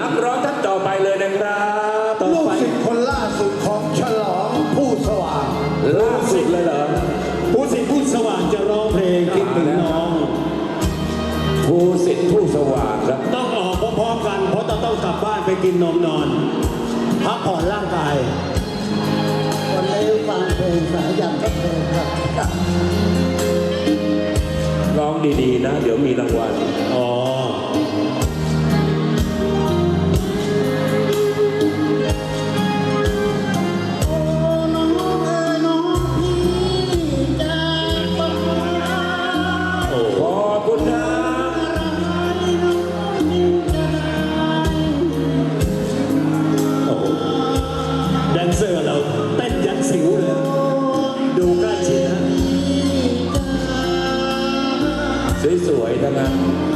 นักร้องท่านต่อไปเลยนะครับต่อลูกไปศิษย์คนล่าสุดของฉลองผู้สว่างล่าสุดเลยเหรอ ผู้สิทธิ์ผู้สว่างจะร้องเพลงคิดถึงน้อง ผู้สิทธิ์ผู้สว่างครับ ต้องออกพร้อมๆกัน เพราะจะต้องกลับบ้านไปกินนมนอน พักผ่อนร่างกายคนเลวฟังเพลงสายยันก็เพลงครับร้องดีๆนะ เดี๋ยวมีรางวัล อ๋อ ว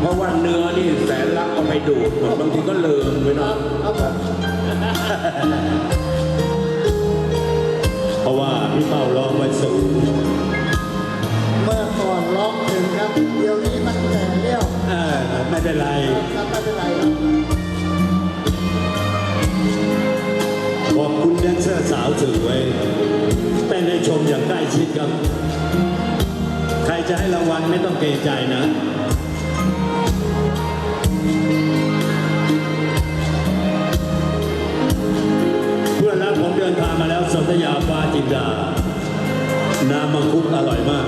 เพราะว่าเนื้อนี่แสนรักเอาไปดูดหมดบางทีก็ลืมไปเนาะครับผมเพราะว่าพี่เป้าร้องไว้สูงเมื่อก่อนร้องถึงครับเดี๋ยวนี้มันแก่เลี้ยวเออไม่เป็นไรครับไม่เป็นไรครับขอบคุณแดนเซอร์สาวสวยเต้นให้ชมอย่างใกล้ชิดครับ ใครจะให้รางวัลไม่ต้องเกรงใจนะ น้ำมังคุดอร่อยมาก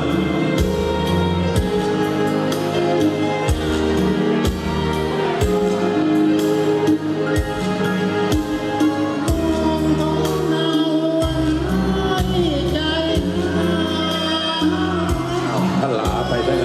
ไปได้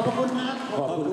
ขอบพระคุณนะ ขอบคุณ